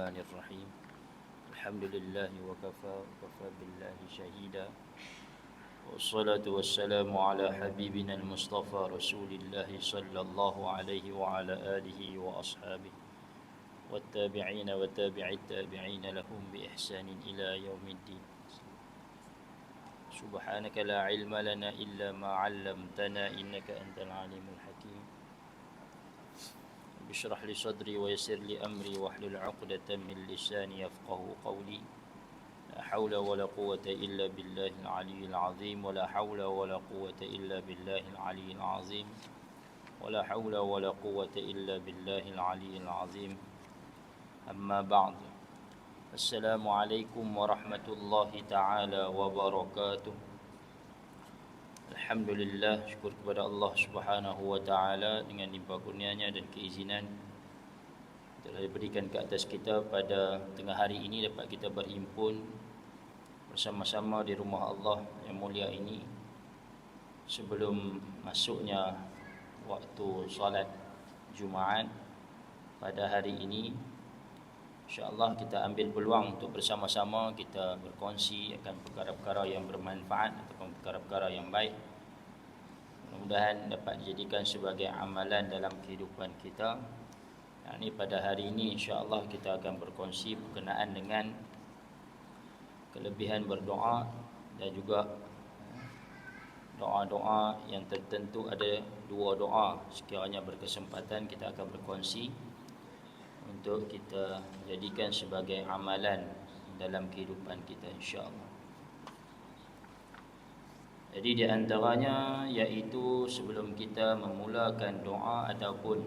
الرحمن الرحيم. الحمد لله وكفى وكفى بالله شهيدا. والصلاة والسلام على حبيبنا المصطفى رسول الله صلى الله عليه وعلى آله وأصحابه والتابعين وتابع التابعين لهم بإحسان إلى يوم الدين. سبحانك لا علم لنا إلا ما علمتنا إنك أنت العليم الحكيم. اشرح لي صدري ويسر لي أمري واحلل عقدة من لساني يفقه قولي. لا حول ولا قوة إلا بالله العلي العظيم ولا حول ولا قوة إلا بالله العلي العظيم ولا حول ولا قوة إلا بالله العلي العظيم. أما بعد السلام عليكم ورحمة الله تعالى وبركاته. Alhamdulillah syukur kepada Allah Subhanahu wa taala dengan limpah kurnianya dan keizinan telah diberikan ke atas kita pada tengah hari ini dapat kita berhimpun bersama-sama di rumah Allah yang mulia ini sebelum masuknya waktu solat Jumaat pada hari ini InsyaAllah kita ambil peluang untuk bersama-sama kita berkongsi akan perkara-perkara yang bermanfaat ataupun perkara-perkara yang baik. Mudah-mudahan dapat dijadikan sebagai amalan dalam kehidupan kita. Yang ini pada hari ini insyaAllah kita akan berkongsi berkenaan dengan kelebihan berdoa dan juga doa-doa yang tertentu ada dua doa sekiranya berkesempatan kita akan berkongsi untuk kita jadikan sebagai amalan dalam kehidupan kita insya-Allah. Jadi di antaranya iaitu sebelum kita memulakan doa ataupun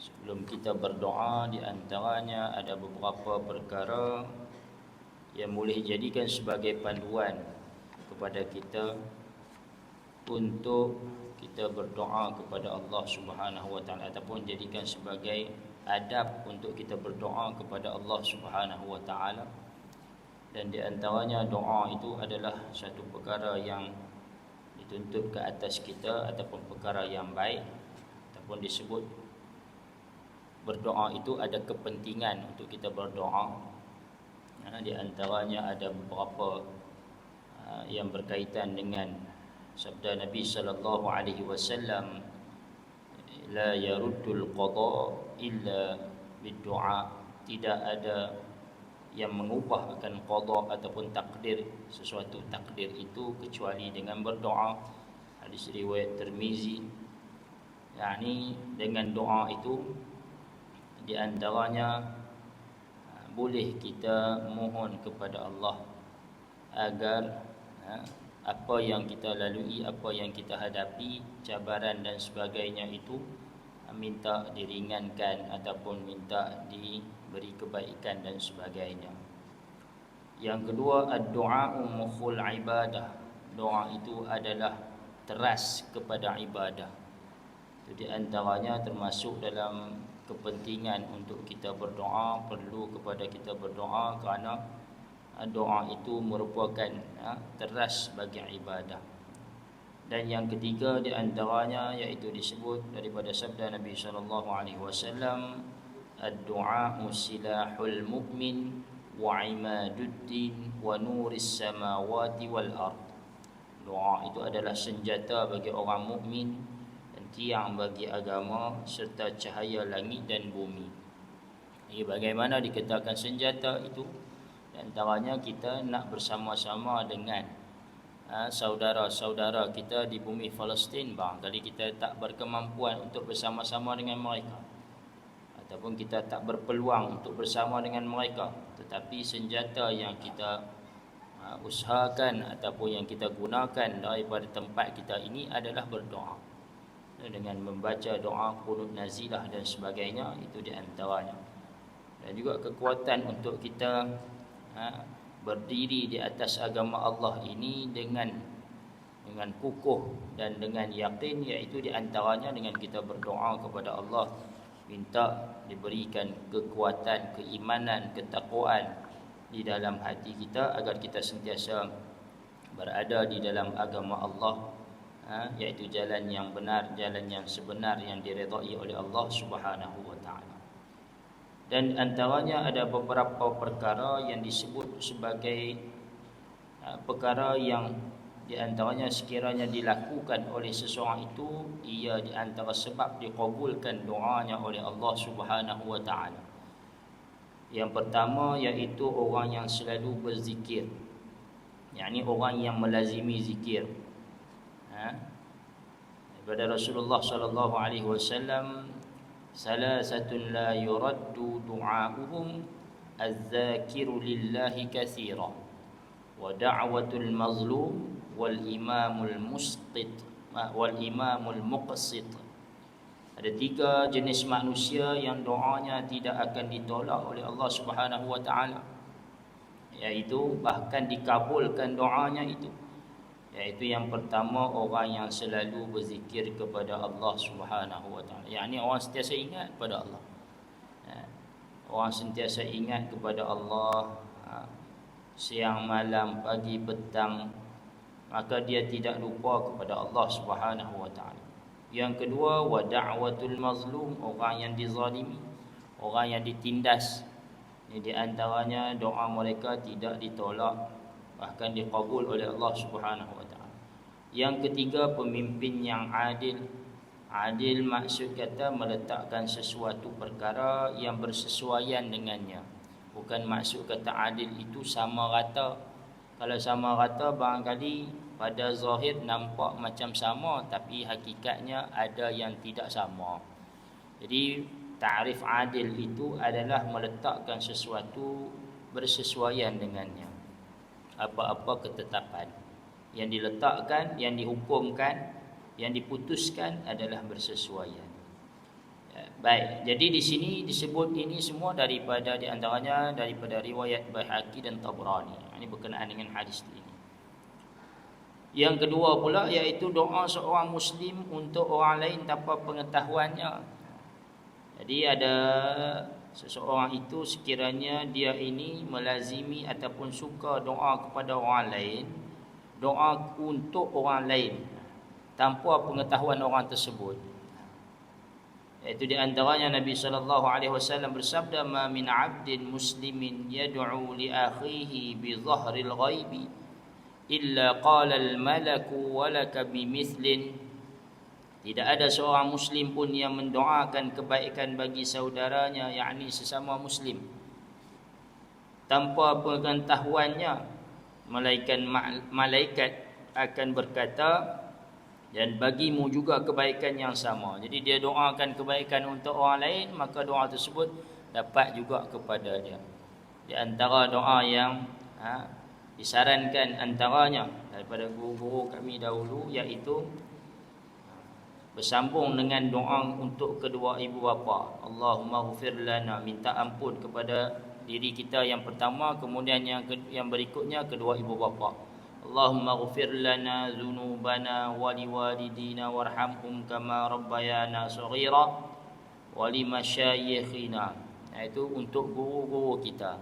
sebelum kita berdoa di antaranya ada beberapa perkara yang boleh jadikan sebagai panduan kepada kita untuk kita berdoa kepada Allah Subhanahu wa taala ataupun jadikan sebagai adab untuk kita berdoa kepada Allah Subhanahu wa taala. Dan di antaranya doa itu adalah satu perkara yang dituntut ke atas kita ataupun perkara yang baik ataupun disebut berdoa itu ada kepentingan untuk kita berdoa. Ha, di antaranya ada beberapa ha, yang berkaitan dengan sabda Nabi sallallahu alaihi wasallam la yaruddul qada illa biddu'a. Tidak ada yang mengubah akan qada ataupun takdir sesuatu takdir itu kecuali dengan berdoa. Hadis riwayat Tirmizi. Yakni dengan doa itu di antaranya boleh kita mohon kepada Allah agar ha, apa yang kita lalui, apa yang kita hadapi, cabaran dan sebagainya itu minta diringankan ataupun minta diberi kebaikan dan sebagainya. Yang kedua, doa mukhul ibadah. Doa itu adalah teras kepada ibadah. Jadi antaranya termasuk dalam kepentingan untuk kita berdoa, perlu kepada kita berdoa kerana doa itu merupakan ya, teras bagi ibadah. Dan yang ketiga di antaranya iaitu disebut daripada sabda Nabi sallallahu alaihi wasallam ad-du'a silahul mu'min wa imaduddin wa nuris samawati wal ard. Doa itu adalah senjata bagi orang mukmin dan tiang bagi agama serta cahaya langit dan bumi. Ini bagaimana dikatakan senjata itu? Antaranya kita nak bersama-sama dengan ha, saudara-saudara kita di bumi Palestin bang. Tadi kita tak berkemampuan untuk bersama-sama dengan mereka. Ataupun kita tak berpeluang untuk bersama dengan mereka. Tetapi senjata yang kita ha, usahakan ataupun yang kita gunakan daripada tempat kita ini adalah berdoa. Dengan membaca doa kunut nazilah dan sebagainya itu di antaranya. Dan juga kekuatan untuk kita ha, berdiri di atas agama Allah ini dengan dengan kukuh dan dengan yakin iaitu di antaranya dengan kita berdoa kepada Allah minta diberikan kekuatan keimanan ketakwaan di dalam hati kita agar kita sentiasa berada di dalam agama Allah ha, iaitu jalan yang benar jalan yang sebenar yang diredai oleh Allah Subhanahu wa taala dan antaranya ada beberapa perkara yang disebut sebagai uh, perkara yang di antaranya sekiranya dilakukan oleh seseorang itu ia di antara sebab dikabulkan doanya oleh Allah Subhanahu wa taala. Yang pertama iaitu orang yang selalu berzikir. yakni orang yang melazimi zikir. Ha? Daripada Rasulullah sallallahu alaihi wasallam salasatun la yuraddu du'a'uhum az-zakiru lillahi katsira wa da'watul mazlum wal imamul musqit wal imamul muqsit. Ada tiga jenis manusia yang doanya tidak akan ditolak oleh Allah Subhanahu wa taala iaitu bahkan dikabulkan doanya itu iaitu yang pertama orang yang selalu berzikir kepada Allah Subhanahu wa taala yakni orang sentiasa ingat kepada Allah ya. orang sentiasa ingat kepada Allah ha. siang malam pagi petang maka dia tidak lupa kepada Allah Subhanahu wa taala. Yang kedua wa da'watul mazlum orang yang dizalimi, orang yang ditindas. Ini di antaranya doa mereka tidak ditolak bahkan dikabul oleh Allah Subhanahu wa taala. Yang ketiga pemimpin yang adil. Adil maksud kata meletakkan sesuatu perkara yang bersesuaian dengannya. Bukan maksud kata adil itu sama rata kalau sama rata barangkali pada zahir nampak macam sama tapi hakikatnya ada yang tidak sama. Jadi ta'rif adil itu adalah meletakkan sesuatu bersesuaian dengannya. Apa-apa ketetapan yang diletakkan, yang dihukumkan, yang diputuskan adalah bersesuaian. Ya, baik, jadi di sini disebut ini semua daripada di antaranya daripada riwayat Baihaqi dan Tabrani. Ini berkenaan dengan hadis ini. Yang kedua pula iaitu doa seorang muslim untuk orang lain tanpa pengetahuannya. Jadi ada seseorang itu sekiranya dia ini melazimi ataupun suka doa kepada orang lain, doa untuk orang lain tanpa pengetahuan orang tersebut. Itu di antaranya Nabi wasallam bersabda ma min 'abdin muslimin yad'u li akhihi bi dhahril ghaibi illa qala al malaku wa laka bi tidak ada seorang muslim pun yang mendoakan kebaikan bagi saudaranya yakni sesama muslim tanpa pengetahuannya malaikat malaikat akan berkata dan bagimu juga kebaikan yang sama. Jadi dia doakan kebaikan untuk orang lain, maka doa tersebut dapat juga kepada dia. Di antara doa yang ha, disarankan antaranya daripada guru-guru kami dahulu iaitu bersambung dengan doa untuk kedua ibu bapa. Allahumma ghfir lana minta ampun kepada diri kita yang pertama kemudian yang yang berikutnya kedua ibu bapa. Allahumma ghfir lana dhunubana wa liwalidina warhamhum kama rabbayana saghira wa limasyayikhina. Itu untuk guru-guru kita.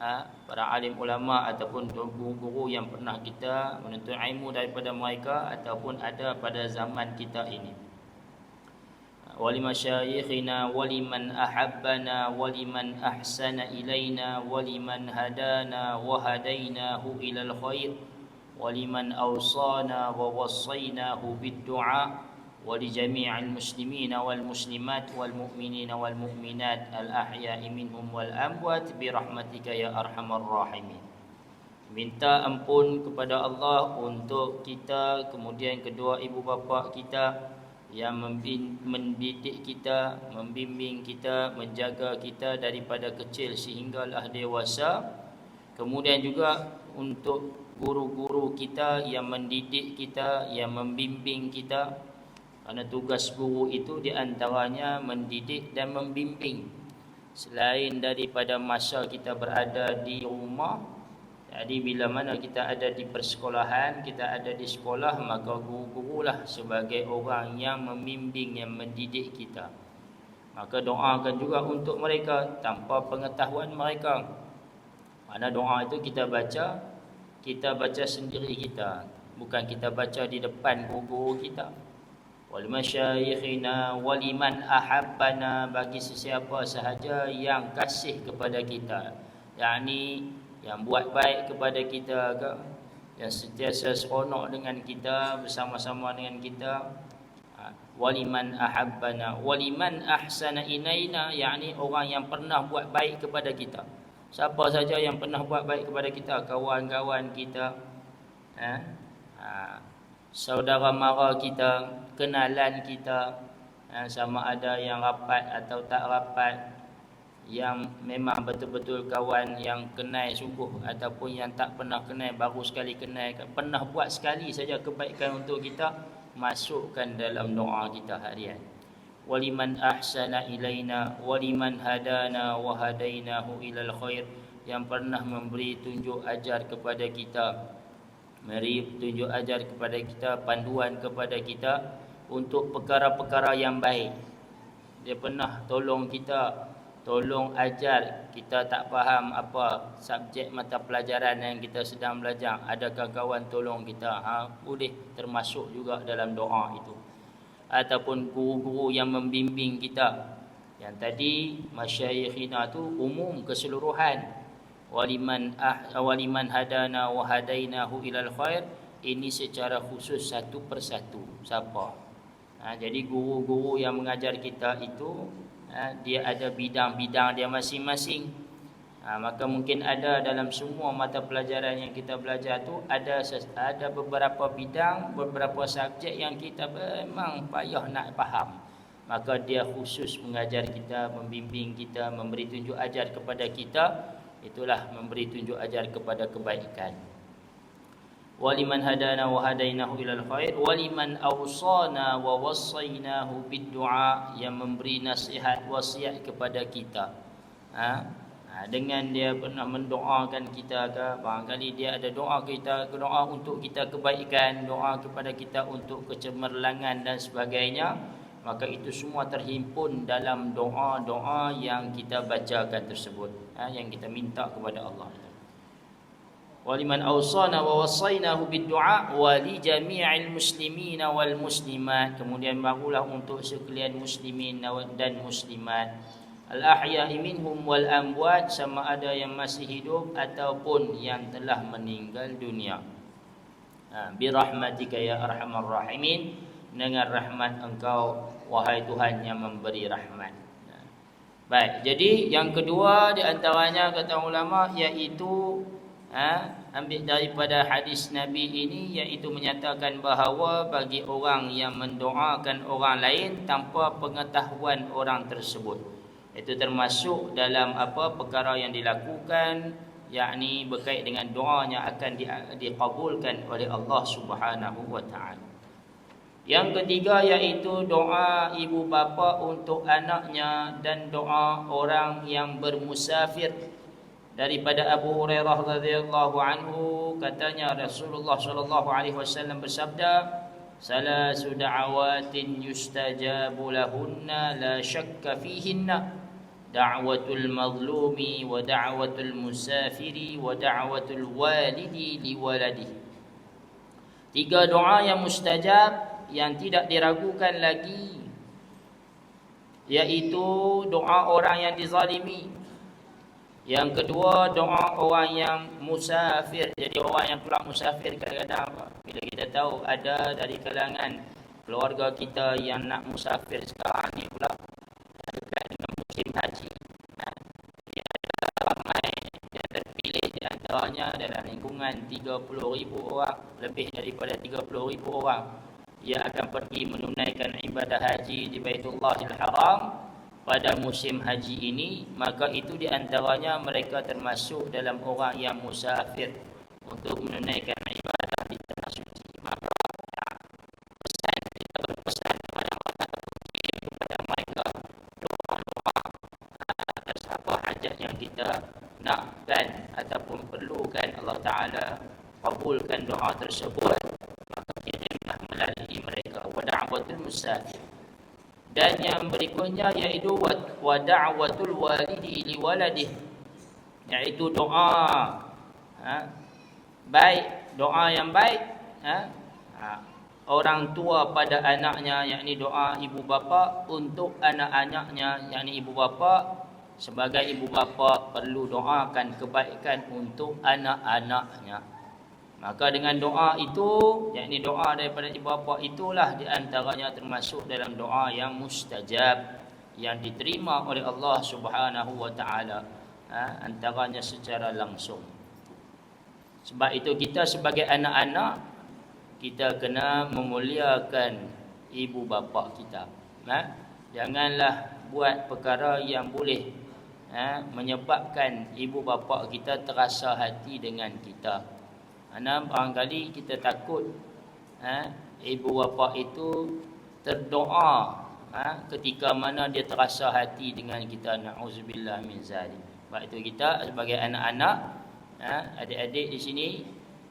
Ha, para alim ulama ataupun guru-guru yang pernah kita menuntut ilmu daripada mereka ataupun ada pada zaman kita ini. ولمشايخنا ولمن أحبنا ولمن أحسن إلينا ولمن هدانا وهديناه إلى الخير ولمن أوصانا ووصيناه بالدعاء ولجميع المسلمين والمسلمات والمؤمنين والمؤمنات الأحياء منهم والأموات برحمتك يا أرحم الراحمين Minta ampun kepada Allah untuk kita Kemudian kedua ibu bapa kita yang mendidik kita Membimbing kita Menjaga kita daripada kecil Sehinggalah dewasa Kemudian juga untuk guru-guru kita yang mendidik kita, yang membimbing kita. Karena tugas guru itu di antaranya mendidik dan membimbing. Selain daripada masa kita berada di rumah, jadi bila mana kita ada di persekolahan, kita ada di sekolah, maka guru-gurulah sebagai orang yang membimbing, yang mendidik kita. Maka doakan juga untuk mereka tanpa pengetahuan mereka. Mana doa itu kita baca kita baca sendiri kita bukan kita baca di depan guru-guru kita wal masyayikhina waliman ahabbana bagi sesiapa sahaja yang kasih kepada kita yakni yang buat baik kepada kita ke yang sentiasa seronok dengan kita bersama-sama dengan kita. Ha, waliman ahabbana waliman ahsana inaina yakni orang yang pernah buat baik kepada kita. Siapa saja yang pernah buat baik kepada kita kawan-kawan kita ha? Ha, saudara mara kita kenalan kita ha, sama ada yang rapat atau tak rapat yang memang betul-betul kawan yang kenal sungguh ataupun yang tak pernah kenal baru sekali kenal pernah buat sekali saja kebaikan untuk kita masukkan dalam doa kita harian. Waliman ahsana ilaina waliman hadana wa hadainahu ilal khair. Yang pernah memberi tunjuk ajar kepada kita mari tunjuk ajar kepada kita panduan kepada kita untuk perkara-perkara yang baik. Dia pernah tolong kita tolong ajar kita tak faham apa subjek mata pelajaran yang kita sedang belajar. Adakah kawan tolong kita. Ha boleh termasuk juga dalam doa itu. Ataupun guru-guru yang membimbing kita. Yang tadi masyayikhina tu umum keseluruhan. Waliman ah waliman hadana wa hadainahu ilal khair. Ini secara khusus satu persatu. Siapa? Ha, jadi guru-guru yang mengajar kita itu ha, dia ada bidang-bidang dia masing-masing. Ha, maka mungkin ada dalam semua mata pelajaran yang kita belajar tu ada ada beberapa bidang beberapa subjek yang kita memang payah nak faham. Maka dia khusus mengajar kita membimbing kita memberi tunjuk ajar kepada kita. Itulah memberi tunjuk ajar kepada kebaikan wa hadainahu ilal khair waliman awsana wa wassainahu biddu'a yang memberi nasihat wasiat kepada kita ha? ha dengan dia pernah mendoakan kita ke barangkali dia ada doa kita doa untuk kita kebaikan doa kepada kita untuk kecemerlangan dan sebagainya maka itu semua terhimpun dalam doa-doa yang kita bacakan tersebut ha? yang kita minta kepada Allah waliman awsana wa wasainahu biddu'a wa li jami'il muslimina wal muslimat. Kemudian barulah untuk sekalian muslimin dan muslimat. Al ahya'i minhum wal amwat sama ada yang masih hidup ataupun yang telah meninggal dunia. Ha, bi rahmatika ya arhamar rahimin. Dengan rahmat engkau wahai Tuhan yang memberi rahmat. Ha. baik jadi yang kedua di antaranya kata ulama iaitu ha, ambil daripada hadis Nabi ini iaitu menyatakan bahawa bagi orang yang mendoakan orang lain tanpa pengetahuan orang tersebut. Itu termasuk dalam apa perkara yang dilakukan yakni berkait dengan doanya akan di, dikabulkan oleh Allah Subhanahu wa taala. Yang ketiga iaitu doa ibu bapa untuk anaknya dan doa orang yang bermusafir daripada Abu Hurairah radhiyallahu anhu katanya Rasulullah sallallahu alaihi wasallam bersabda salasu da'awatin yustajabu lahunna la syakka fihinna. Da'watul mazlumi wa da'watul musafiri wa da'watul walidi liwaladihi tiga doa yang mustajab yang tidak diragukan lagi iaitu doa orang yang dizalimi yang kedua doa orang yang musafir. Jadi orang yang pulang musafir kadang-kadang bila kita tahu ada dari kalangan keluarga kita yang nak musafir sekarang ni pula dekat dengan musim haji. Ha. Dia ada ramai yang terpilih di antaranya dalam lingkungan 30 ribu orang lebih daripada 30 ribu orang yang akan pergi menunaikan ibadah haji di Baitullahil Haram pada musim haji ini maka itu di antaranya mereka termasuk dalam orang yang musafir untuk menunaikan ibadah di tanah suci. Maka ya, pesan kita berpesan kepada mereka kepada mereka doa-doa atas apa hajat yang kita nakkan ataupun perlukan Allah Ta'ala kabulkan doa tersebut. Maka kita melalui mereka. Wa da'watul musafir dan yang berikutnya iaitu wa da'watul walidi li waladih iaitu doa ha? baik doa yang baik ha? ha? orang tua pada anaknya yakni doa ibu bapa untuk anak-anaknya yakni ibu bapa sebagai ibu bapa perlu doakan kebaikan untuk anak-anaknya maka dengan doa itu yakni doa daripada ibu bapa itulah di antaranya termasuk dalam doa yang mustajab yang diterima oleh Allah Subhanahu wa taala ha, antaranya secara langsung sebab itu kita sebagai anak-anak kita kena memuliakan ibu bapa kita. Ha? Janganlah buat perkara yang boleh ha? menyebabkan ibu bapa kita terasa hati dengan kita. Karena barangkali kita takut ha? ibu bapa itu terdoa ha? ketika mana dia terasa hati dengan kita. Na'udzubillah min zalim. Sebab itu kita sebagai anak-anak, ha? adik-adik di sini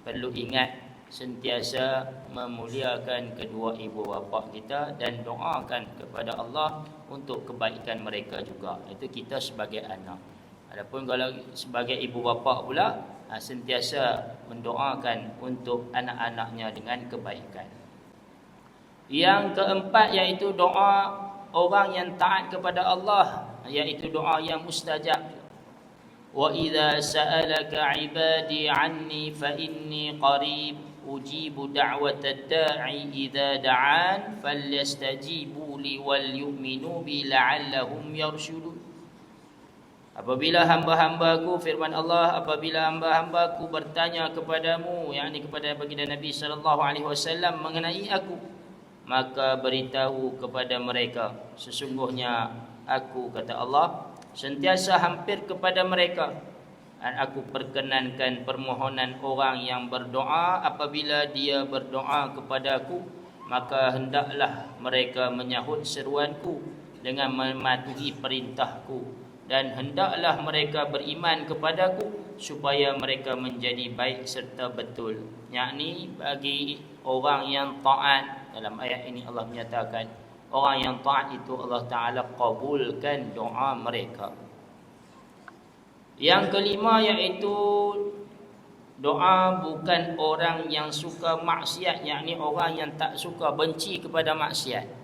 perlu ingat sentiasa memuliakan kedua ibu bapa kita dan doakan kepada Allah untuk kebaikan mereka juga. Itu kita sebagai anak. Adapun kalau sebagai ibu bapa pula Ah, sentiasa mendoakan untuk anak-anaknya dengan kebaikan. Yang keempat iaitu doa orang yang taat kepada Allah iaitu doa yang mustajab. Wa idza sa'alaka 'ibadi 'anni fa inni qarib ujibu da'watad da'i idza da'an falyastajibu li wal yu'minu bi la'allahum yarshud Apabila hamba-hambaku firman Allah apabila hamba-hambaku bertanya kepadamu yakni kepada baginda Nabi sallallahu alaihi wasallam mengenai aku maka beritahu kepada mereka sesungguhnya aku kata Allah sentiasa hampir kepada mereka. Dan aku perkenankan permohonan orang yang berdoa apabila dia berdoa kepadaku maka hendaklah mereka menyahut seruanku dengan mematuhi perintahku dan hendaklah mereka beriman kepadaku supaya mereka menjadi baik serta betul. Yakni bagi orang yang taat. Dalam ayat ini Allah menyatakan orang yang taat itu Allah Taala kabulkan doa mereka. Yang kelima iaitu doa bukan orang yang suka maksiat. Yakni orang yang tak suka benci kepada maksiat.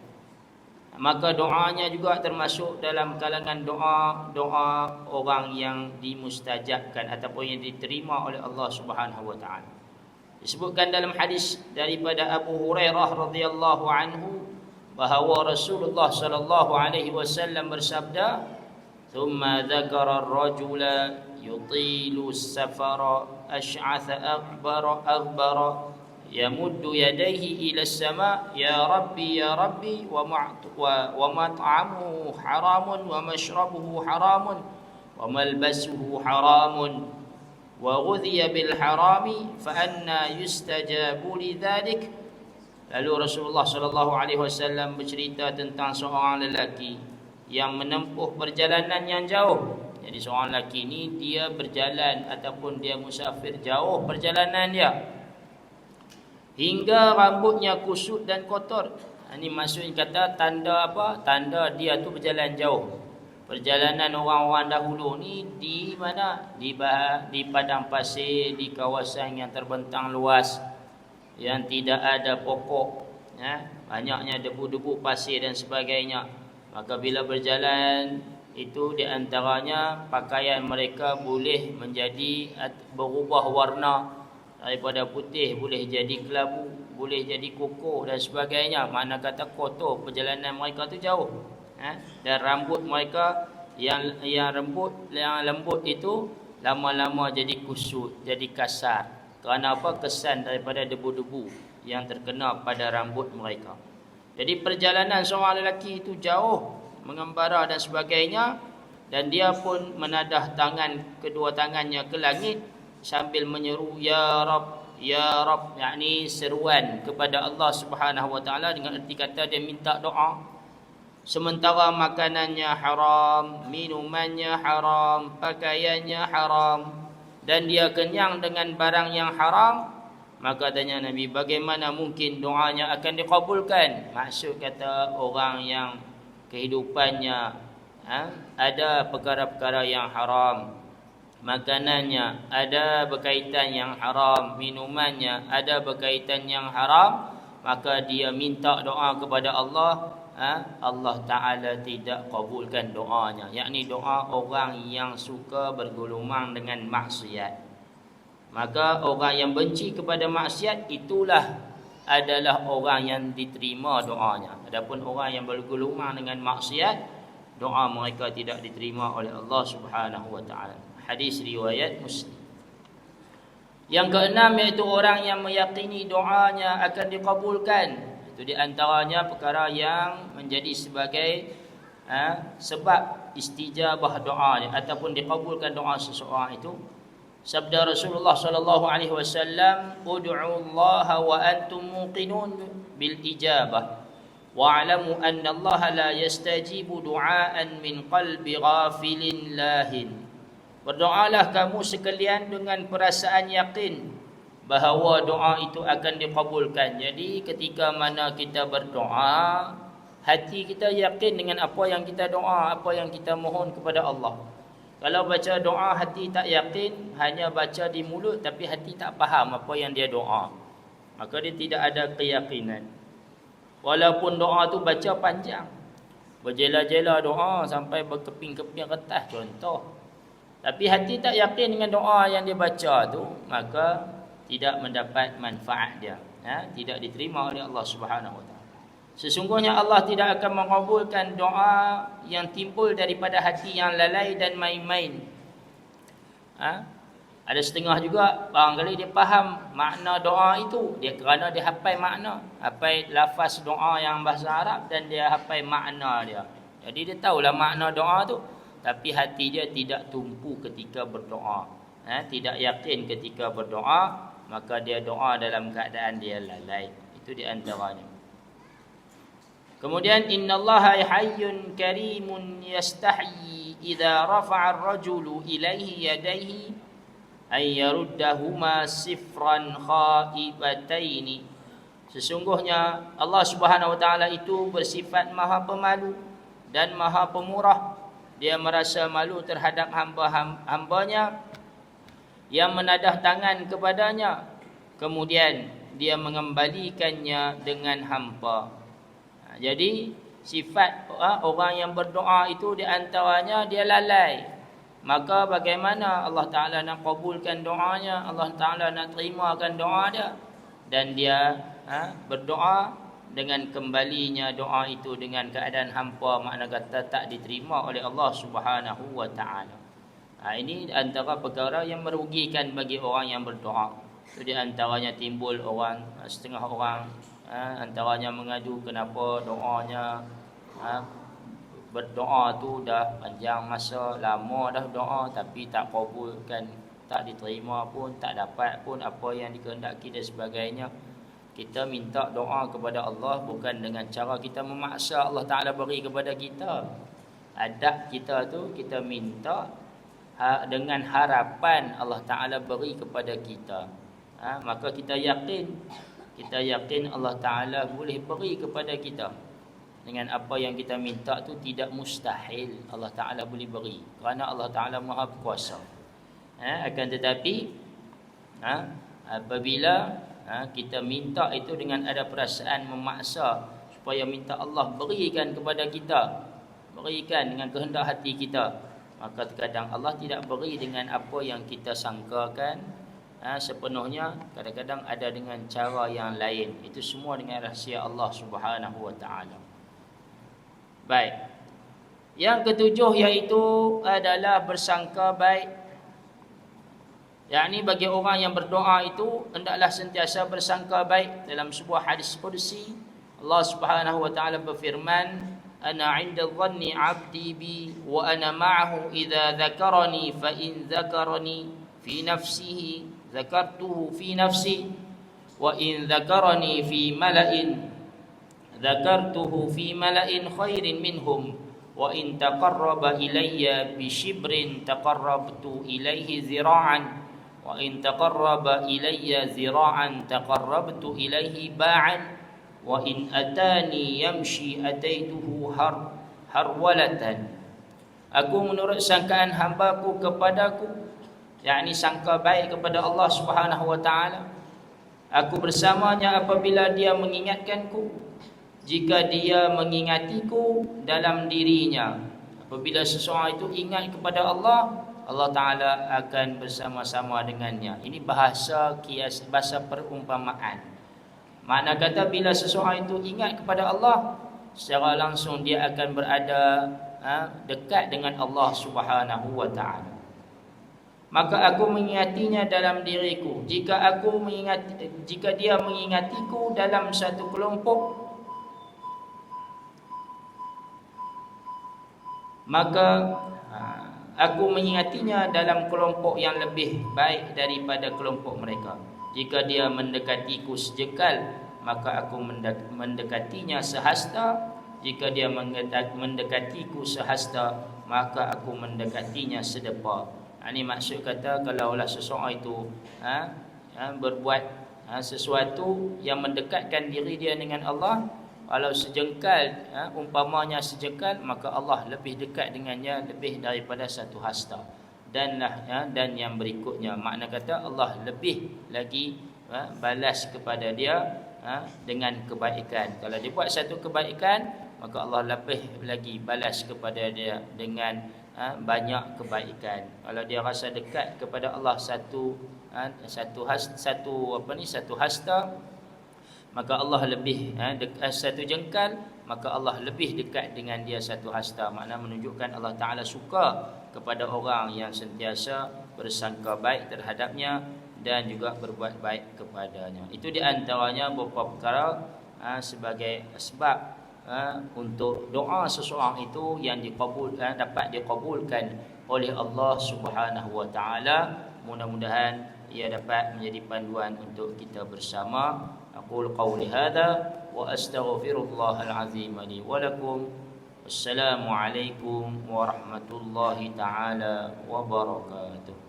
Maka doanya juga termasuk dalam kalangan doa doa orang yang dimustajabkan ataupun yang diterima oleh Allah Subhanahu wa taala. Disebutkan dalam hadis daripada Abu Hurairah radhiyallahu anhu bahawa Rasulullah sallallahu alaihi wasallam bersabda yamuddu yadayhi ila sama ya rabbi ya rabbi wa wa, wa mat'amuhu haramun wa mashrabuhu haramun wa malbasuhu haramun wa ghudhiya bil harami fa anna yustajabu lidhalik lalu rasulullah sallallahu alaihi wasallam bercerita tentang seorang lelaki yang menempuh perjalanan yang jauh. Jadi seorang lelaki ni dia berjalan ataupun dia musafir jauh perjalanan dia. Hingga rambutnya kusut dan kotor. Ini maksudnya kata tanda apa? Tanda dia tu berjalan jauh. Perjalanan orang-orang dahulu ni di mana? Di bah di padang pasir, di kawasan yang terbentang luas yang tidak ada pokok, ya. Banyaknya debu-debu pasir dan sebagainya. Maka bila berjalan itu di antaranya pakaian mereka boleh menjadi berubah warna daripada putih boleh jadi kelabu, boleh jadi kokoh dan sebagainya. Mana kata kotor perjalanan mereka tu jauh. Ha? Dan rambut mereka yang yang rambut yang lembut itu lama-lama jadi kusut, jadi kasar. Kerana apa? Kesan daripada debu-debu yang terkena pada rambut mereka. Jadi perjalanan seorang lelaki itu jauh mengembara dan sebagainya dan dia pun menadah tangan kedua tangannya ke langit sambil menyeru ya rab ya rab yakni seruan kepada Allah Subhanahu wa taala dengan erti kata dia minta doa sementara makanannya haram minumannya haram pakaiannya haram dan dia kenyang dengan barang yang haram Maka tanya Nabi, bagaimana mungkin doanya akan dikabulkan? Maksud kata orang yang kehidupannya ha, ada perkara-perkara yang haram. Makanannya ada berkaitan yang haram. Minumannya ada berkaitan yang haram. maka dia minta doa kepada Allah ha, Allah Taala tidak kabulkan doanya yakni doa orang yang suka bergulung dengan maksiat maka orang yang benci kepada maksiat itulah adalah orang yang diterima doanya adapun orang yang bergulung dengan maksiat doa mereka tidak diterima oleh Allah Subhanahu wa taala hadis riwayat Muslim yang keenam iaitu orang yang meyakini doanya akan dikabulkan. Itu di antaranya perkara yang menjadi sebagai ha, sebab istijabah doa ataupun dikabulkan doa seseorang itu. Sabda Rasulullah sallallahu alaihi wasallam, "Ud'u Allah wa antum muqinun bil ijabah." Wa'lamu anna Allah la yastajibu du'aan min qalbi ghafilin lahin. Berdoalah kamu sekalian dengan perasaan yakin bahawa doa itu akan dikabulkan. Jadi ketika mana kita berdoa, hati kita yakin dengan apa yang kita doa, apa yang kita mohon kepada Allah. Kalau baca doa hati tak yakin, hanya baca di mulut tapi hati tak faham apa yang dia doa. Maka dia tidak ada keyakinan. Walaupun doa tu baca panjang. Berjela-jela doa sampai berkeping-keping kertas contoh. Tapi hati tak yakin dengan doa yang dia baca tu, maka tidak mendapat manfaat dia. Ya, tidak diterima oleh Allah Subhanahu Taala. Sesungguhnya Allah tidak akan mengabulkan doa yang timbul daripada hati yang lalai dan main-main. Ha? Ada setengah juga barangkali dia faham makna doa itu dia kerana dia hafal makna, hafal lafaz doa yang bahasa Arab dan dia hafal makna dia. Jadi dia tahulah makna doa tu tapi hati dia tidak tumpu ketika berdoa. Eh, tidak yakin ketika berdoa maka dia doa dalam keadaan dia lalai. Itu di antaranya. Kemudian innallaha hayyun karimun yastahi idza rafa'a ar-rajulu ilaihi yadayhi ay yaruddahuma sifran khaibataini. Sesungguhnya Allah Subhanahu wa taala itu bersifat maha pemalu dan maha pemurah dia merasa malu terhadap hamba-hambanya yang menadah tangan kepadanya. Kemudian dia mengembalikannya dengan hampa. Ha, jadi sifat ha, orang yang berdoa itu di antaranya dia lalai. Maka bagaimana Allah Taala nak kabulkan doanya Allah Taala nak terimakan doa dia. Dan dia ha, berdoa dengan kembalinya doa itu dengan keadaan hampa makna kata tak diterima oleh Allah Subhanahu wa taala. Ha, ini antara perkara yang merugikan bagi orang yang berdoa. Itu di antaranya timbul orang setengah orang ha, antaranya mengadu kenapa doanya ha, berdoa tu dah panjang masa lama dah doa tapi tak kabulkan tak diterima pun tak dapat pun apa yang dikehendaki dan sebagainya kita minta doa kepada Allah bukan dengan cara kita memaksa Allah Taala beri kepada kita. Adab kita tu kita minta ha, dengan harapan Allah Taala beri kepada kita. Ha, maka kita yakin kita yakin Allah Taala boleh beri kepada kita. Dengan apa yang kita minta tu tidak mustahil Allah Taala boleh beri kerana Allah Taala Maha Kuasa. Ha, akan tetapi ha, apabila ha, kita minta itu dengan ada perasaan memaksa supaya minta Allah berikan kepada kita berikan dengan kehendak hati kita. Maka terkadang Allah tidak beri dengan apa yang kita sangkakan. Ha, sepenuhnya kadang-kadang ada dengan cara yang lain. Itu semua dengan rahsia Allah Subhanahu wa taala. Baik. Yang ketujuh iaitu adalah bersangka baik yakni bagi orang yang berdoa itu hendaklah sentiasa bersangka baik dalam sebuah hadis qudsi. Allah Subhanahu wa taala berfirman ana 'inda dhanni 'abdi bi wa ana ma'ahu idza dzakarani fa in dzakarani fi nafsihi dzakartuhu fi nafsi wa in dzakarani fi mala'in dzakartuhu fi mala'in khairin minhum wa in taqarraba ilayya bi shibrin taqarrabtu ilayhi zira'an wa in taqarraba ilayya zira'an taqarrabtu ilayhi ba'an wa in atani yamshi ataituhu har harwalatan Aku menurut sangkaan hambaku kepadaku yakni sangka baik kepada Allah Subhanahu wa taala aku bersamanya apabila dia mengingatkanku jika dia mengingatiku dalam dirinya apabila seseorang itu ingat kepada Allah Allah Ta'ala akan bersama-sama dengannya. Ini bahasa kias, bahasa perumpamaan. Makna kata bila seseorang itu ingat kepada Allah Secara langsung dia akan berada ha, dekat dengan Allah Subhanahu Wa Ta'ala. Maka aku mengingatinya dalam diriku. Jika aku mengingat jika dia mengingatiku dalam satu kelompok maka aku mengingatinya dalam kelompok yang lebih baik daripada kelompok mereka. Jika dia mendekatiku sejekal maka aku mendekatinya sehasta. Jika dia mendekatiku sehasta maka aku mendekatinya sedepa. Ini ha, maksud kata kalau lah seseorang itu ha, ha, berbuat ha, sesuatu yang mendekatkan diri dia dengan Allah, kalau sejengkal, ha, umpamanya sejengkal, maka Allah lebih dekat dengannya lebih daripada satu hasta. Dan ha, dan yang berikutnya, makna kata Allah lebih lagi ha, balas kepada dia ha, dengan kebaikan. Kalau dia buat satu kebaikan, maka Allah lebih lagi balas kepada dia dengan ha, banyak kebaikan. Kalau dia rasa dekat kepada Allah satu ha, satu has, satu apa ni satu hasta maka Allah lebih dekat, eh, satu jengkal maka Allah lebih dekat dengan dia satu hasta. Makna menunjukkan Allah Taala suka kepada orang yang sentiasa bersangka baik terhadapnya dan juga berbuat baik kepadanya. Itu di antaranya beberapa perkara ha, sebagai sebab ha, untuk doa seseorang itu yang dikabul ha, dapat dikabulkan oleh Allah Subhanahu wa taala mudah-mudahan ia dapat menjadi panduan untuk kita bersama أقول قولي هذا وأستغفر الله العظيم لي ولكم. والسلام عليكم ورحمة الله تعالى وبركاته.